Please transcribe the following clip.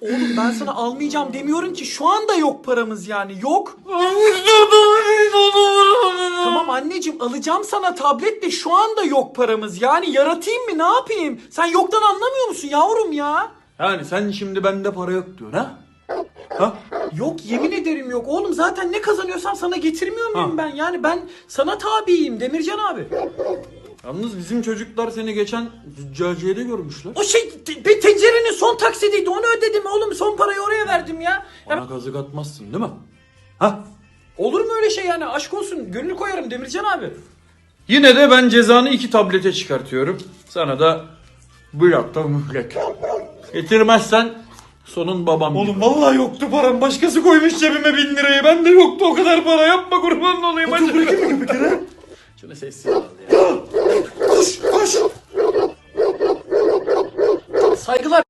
Oğlum ben sana almayacağım demiyorum ki şu anda yok paramız yani yok. Tamam anneciğim alacağım sana tablet de şu anda yok paramız yani yaratayım mı ne yapayım? Sen yoktan anlamıyor musun yavrum ya? Yani sen şimdi bende para yok diyorsun ha? Ha? Yok yemin ederim yok oğlum zaten ne kazanıyorsam sana getirmiyor muyum Ha. ben? Yani ben sana tabiyim Demircan abi. Yalnız bizim çocuklar seni geçen züccaciyede görmüşler. O şey te- bir tencerenin son taksidiydi onu ödedim oğlum son parayı oraya verdim ya. ya Bana kazık atmazsın değil mi? Ha? olur mu öyle şey yani aşk olsun gönül koyarım Demircan abi. Yine de ben cezanı iki tablete çıkartıyorum. Sana da bir hafta mühlet. Getirmezsen sonun babam. Oğlum vallahi yoktu param. Başkası koymuş cebime bin lirayı. Ben de yoktu o kadar para. Yapma kurban olayım. Hadi. bırakayım mı köpekleri? Şunu sessiz al ya. Koş koş. Saygılar